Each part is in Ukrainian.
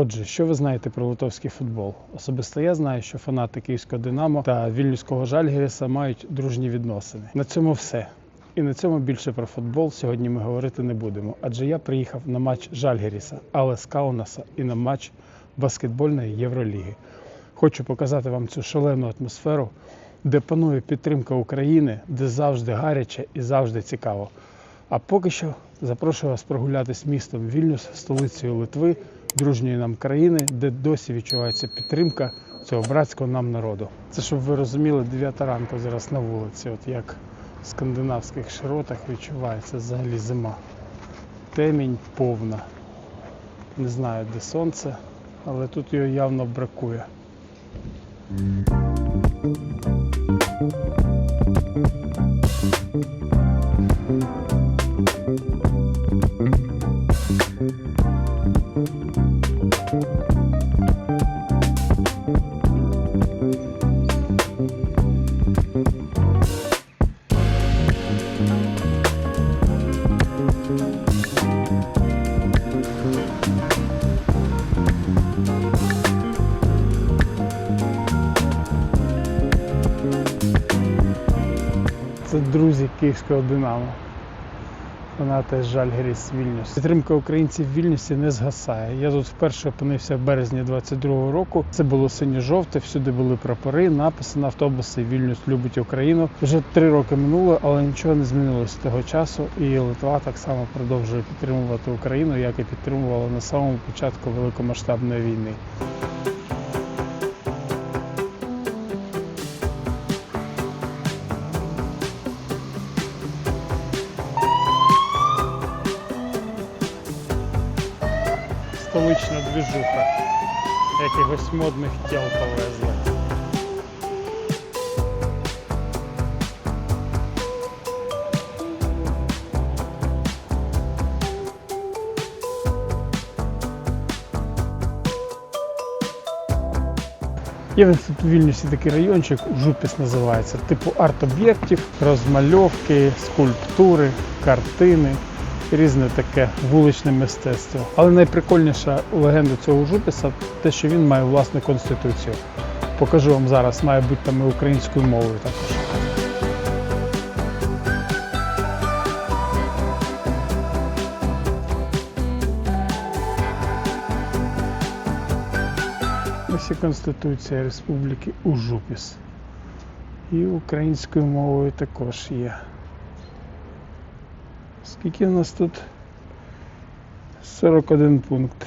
Отже, що ви знаєте про литовський футбол? Особисто я знаю, що фанати київського Динамо та вільнюського Жальгіріса мають дружні відносини. На цьому все. І на цьому більше про футбол сьогодні ми говорити не будемо, адже я приїхав на матч Жальгіріса, але з Каунаса і на матч баскетбольної Євроліги. Хочу показати вам цю шалену атмосферу, де панує підтримка України, де завжди гаряче і завжди цікаво. А поки що запрошую вас прогулятись містом Вільнюс, столицею Литви, дружньої нам країни, де досі відчувається підтримка цього братського нам народу. Це щоб ви розуміли, 9 ранку зараз на вулиці, от як в скандинавських широтах відчувається взагалі зима. Темінь повна. Не знаю, де сонце, але тут його явно бракує. Це друзі київського Динамо. Фанати Жальгеріс Вільнюс. Підтримка українців в Вільнюсі не згасає. Я тут вперше опинився в березні 22-го року. Це було синьо-жовте, всюди були прапори, написи на автобуси Вільнюс любить Україну. Вже три роки минуло, але нічого не змінилося з того часу. І Литва так само продовжує підтримувати Україну, як і підтримувала на самому початку великомасштабної війни. Двіжуха. Якихось модних тіл повезли. Є в Вільнюсі такий райончик, Жупіс називається, типу арт-об'єктів, розмальовки, скульптури, картини різне таке вуличне мистецтво. Але найприкольніша легенда цього жупіса те, що він має власну конституцію. Покажу вам зараз, має бути там і українською мовою також. Ось і Конституція Республіки Ужупіс. І українською мовою також є. Скільки у нас тут? 41 пункт.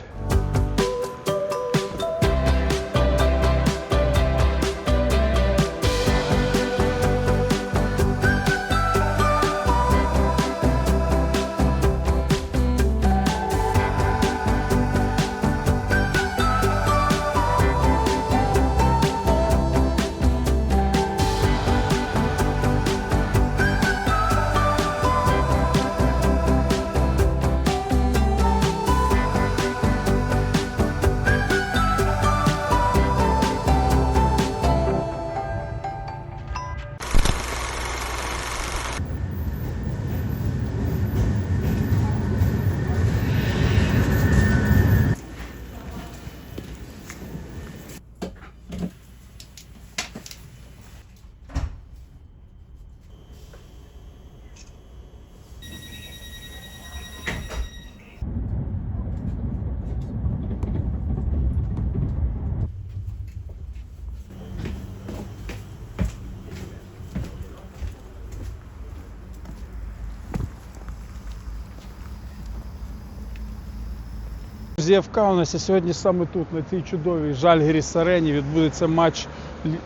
Я в Каунасі сьогодні саме тут, на цій чудовій Жальгіріс арені, відбудеться матч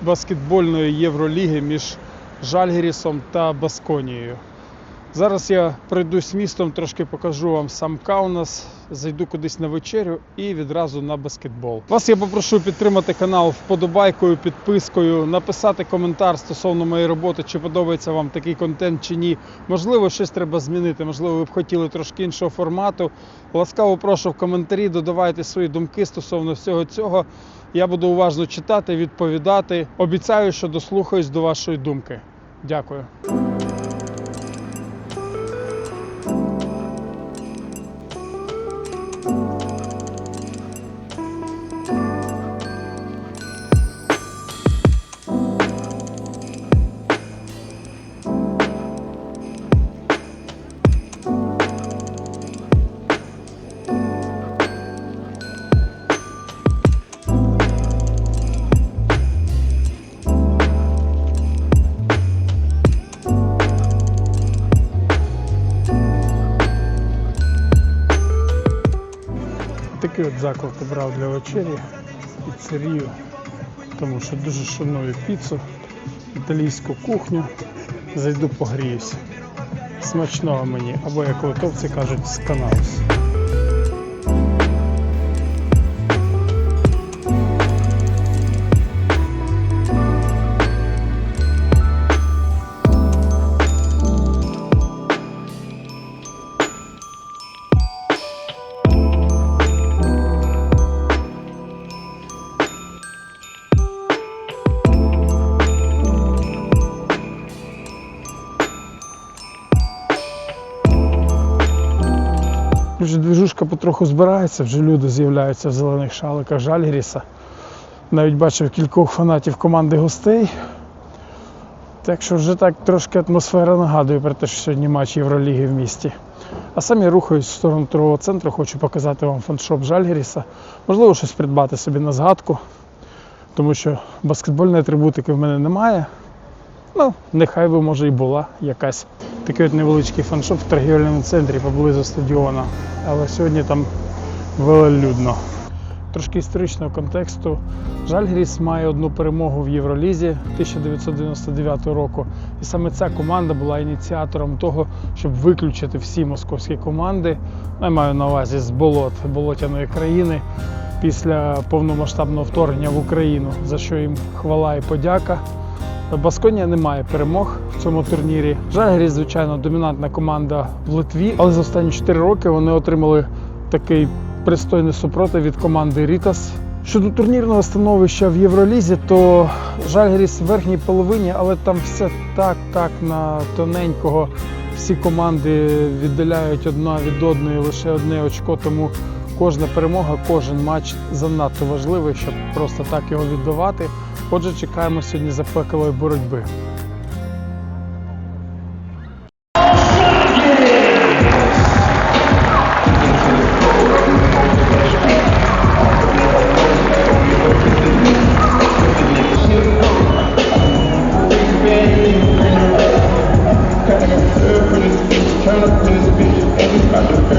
баскетбольної Євроліги між Жальгірісом та Басконією. Зараз я пройдусь містом, трошки покажу вам сам Каунас, зайду кудись на вечерю і відразу на баскетбол. Вас я попрошу підтримати канал вподобайкою, підпискою, написати коментар стосовно моєї роботи, чи подобається вам такий контент чи ні. Можливо, щось треба змінити, можливо, ви б хотіли трошки іншого формату. Ласкаво прошу в коментарі, додавайте свої думки стосовно всього цього. Я буду уважно читати, відповідати. Обіцяю, що дослухаюсь до вашої думки. Дякую. Такий от заклад обрав для вечері піцерію, тому що дуже шаную піцу, італійську кухню. Зайду погріюся. Смачного мені, або як литовці кажуть, сканаус. Потроху збирається, вже люди з'являються в зелених шаликах Жальгіріса. Навіть бачив кількох фанатів команди гостей. Так що вже так трошки атмосфера нагадує про те, що сьогодні матч Євроліги в місті. А сам я рухаюсь в сторону торгового центру, хочу показати вам фаншоп Жальгіріса. Можливо, щось придбати собі на згадку, тому що баскетбольної атрибутики в мене немає. Ну, нехай би може і була якась. Такий от невеличкий фаншоп в торгівельному центрі поблизу стадіона. Але сьогодні там велолюдно. Трошки історичного контексту. Жальгіріс має одну перемогу в Євролізі 1999 року. І саме ця команда була ініціатором того, щоб виключити всі московські команди. Я маю на увазі з болот болотяної країни після повномасштабного вторгнення в Україну, за що їм хвала і подяка. Басконія не має перемог в цьому турнірі. Жальгіріс, звичайно, домінантна команда в Литві, але за останні 4 роки вони отримали такий пристойний супротив від команди Рітас. Щодо турнірного становища в Євролізі, то Жальгіріс в верхній половині, але там все так, так на тоненького. Всі команди віддаляють одна від одної лише одне очко, тому кожна перемога, кожен матч занадто важливий, щоб просто так його віддавати. Отже, чекаємо сьогодні запеклої боротьби. Turn up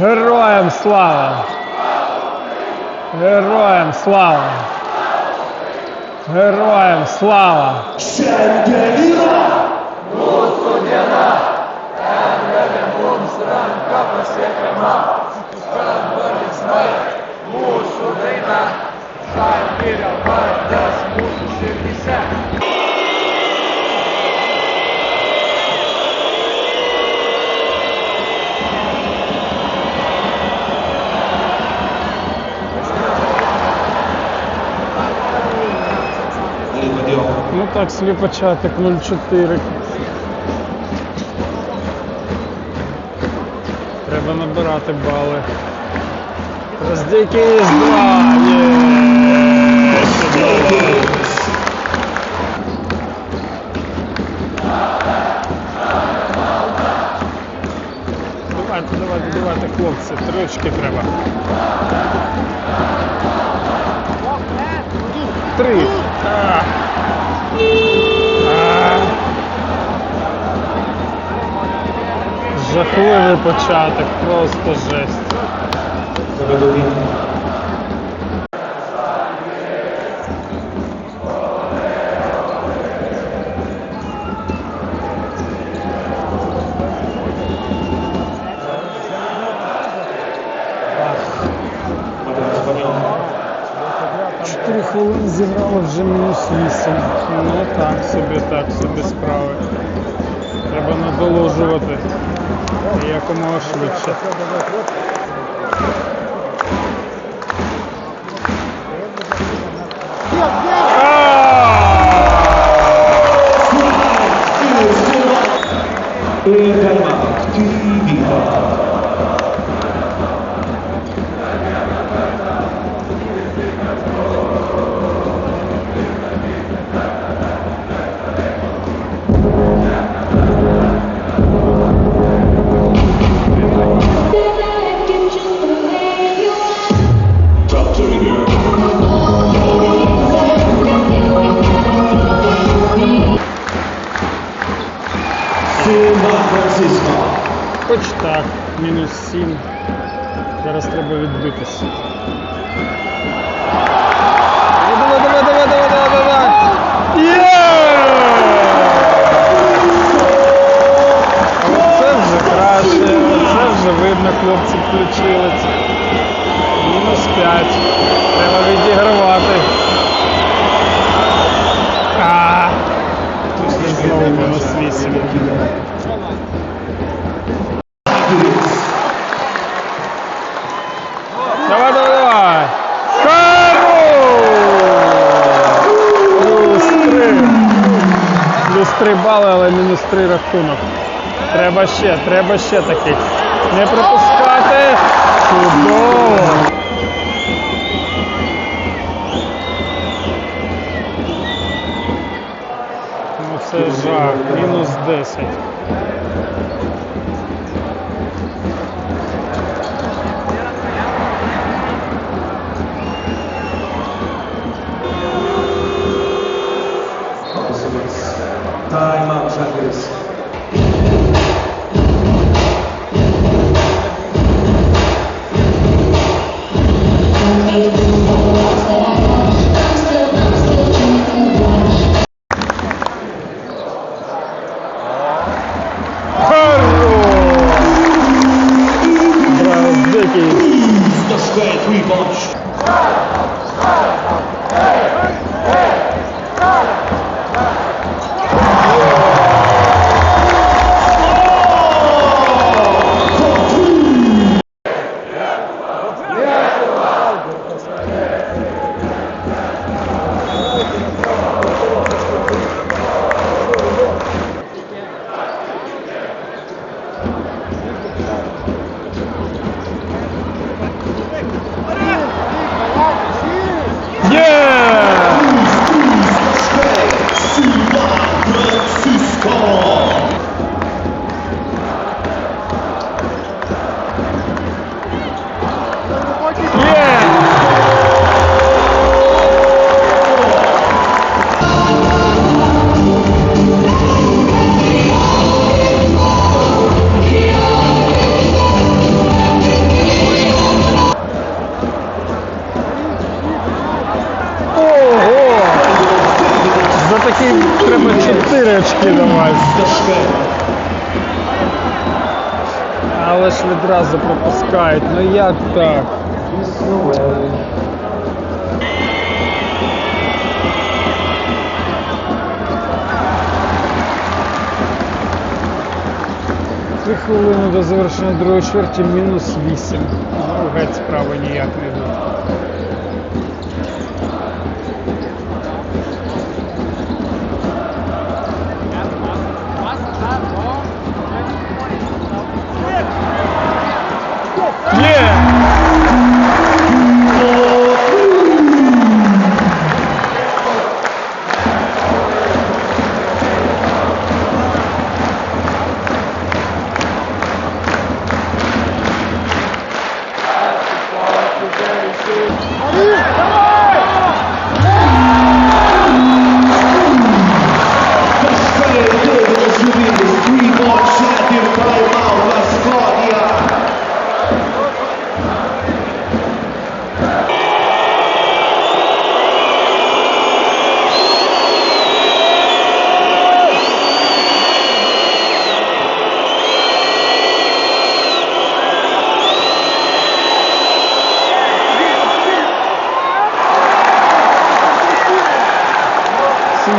Героям слава! Героям слава! Героям слава! Шенгеліна! Мусульмана! Тәңрінің сұранға бәсекіма! Сұранбырыз мәй! Мусульмана! Шангиря бардыр! Ну так, собі початок 0-4. Треба набирати бали. Роздійки є два. Давайте, давайте, давайте, хлопці, трошки треба. Три. А. Жахливий початок, просто жесть. Чотири хвилини зіграли вже мінус 8. Ну так собі, так собі справи. Треба надоложувати якомога швидше. Франциско. Хоч так, мінус сім. Зараз треба відбитися. Давай, давай, давай, давай, давай, давай! Є! Оце вже краще, це вже видно, хлопці включились. Мінус 5. Треба відігравати. А, знову мінус 8. 3 бали, але мінус 3 рахунок. Треба ще, треба ще такий. Не пропускати. Чудово! Ну це жах. Мінус 10. time out, Jacques. Очки Але ж відразу пропускають. Ну як так? Три хвилини до завершення другої чверті мінус 8. Ну, геть справи ніяк не йдуть. Є!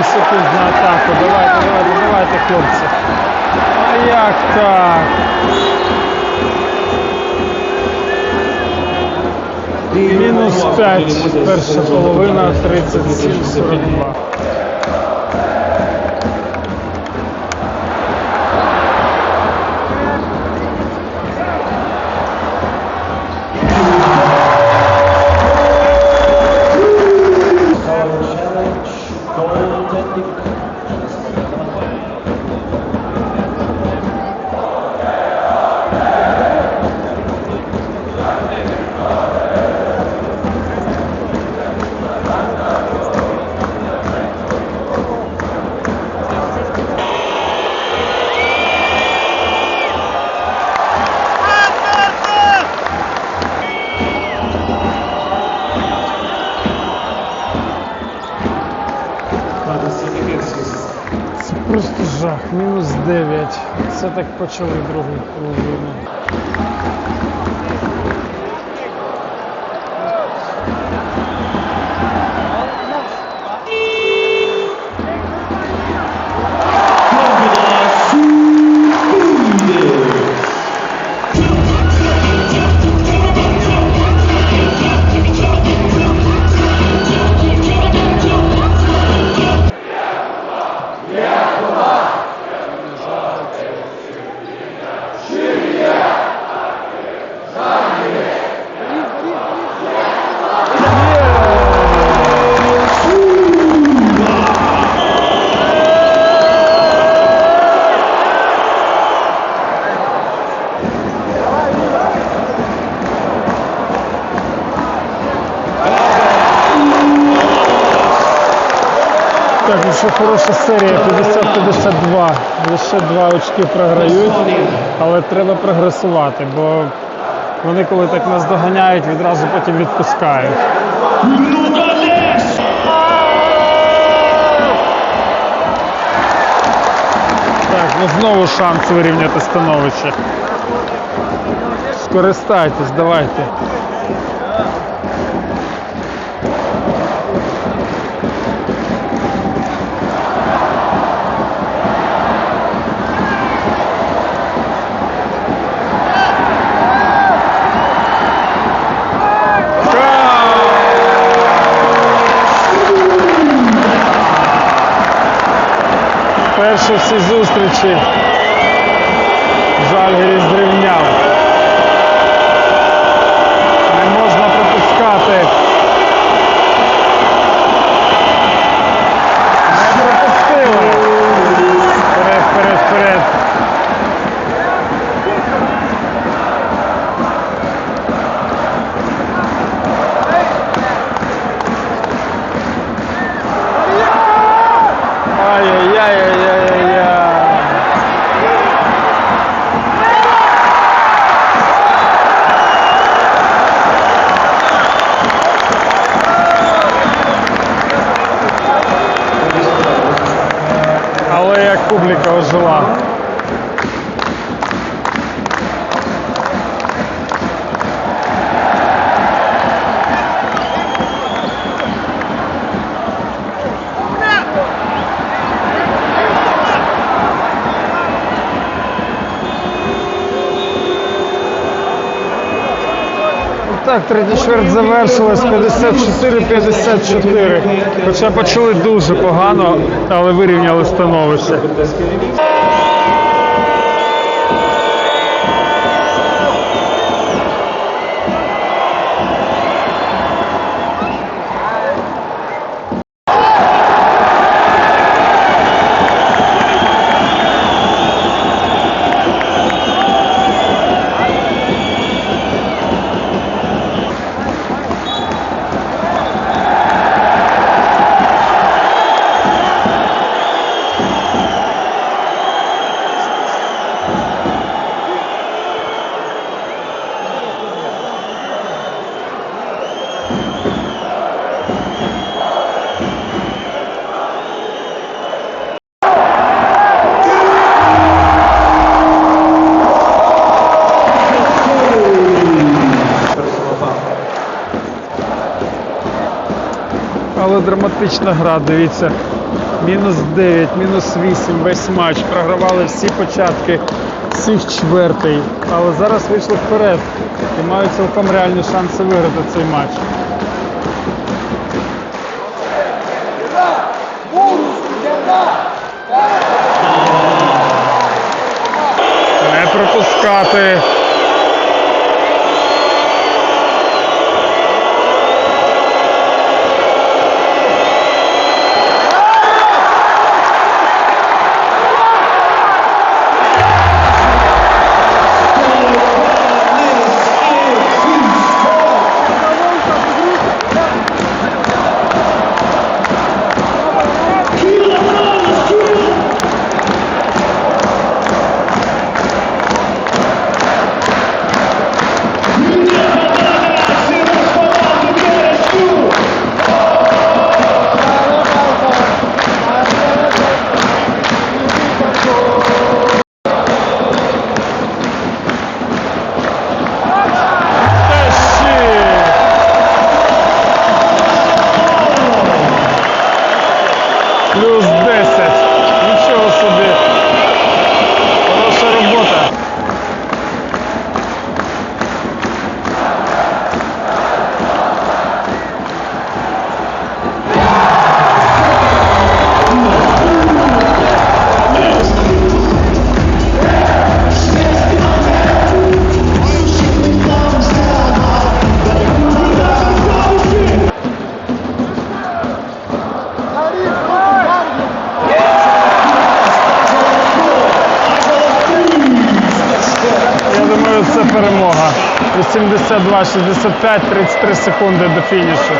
7 секунд на атаку. Давайте, давайте, давайте, хлопці. А як так? Мінус 5. Перша половина 37-42. Це так почали другу половину. Ну хороша серія, 50-52. Лише два очки програють, але треба прогресувати, бо вони коли так нас доганяють, відразу потім відпускають. Так, ну знову шанс вирівняти становище. Скористайтесь, давайте. Всі зустрічі Жаль, зрівняв. Третя чверть завершилась 54-54. Хоча почали дуже погано, але вирівняли становище. Але драматична гра, дивіться. Мінус 9, мінус 8, весь матч. Програвали всі початки всіх чвертей. Але зараз вийшли вперед і мають цілком реальні шанси виграти цей матч. Не пропускати. 82-65, 33 секунди до фінішу.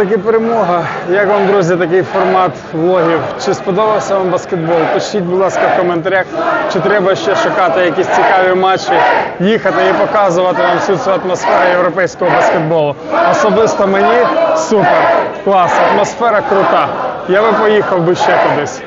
Що таке перемога? Як вам, друзі, такий формат влогів? Чи сподобався вам баскетбол? Пишіть, будь ласка, в коментарях, чи треба ще шукати якісь цікаві матчі, їхати і показувати вам всю цю атмосферу європейського баскетболу. Особисто мені супер, клас, атмосфера крута. Я би поїхав би ще кудись.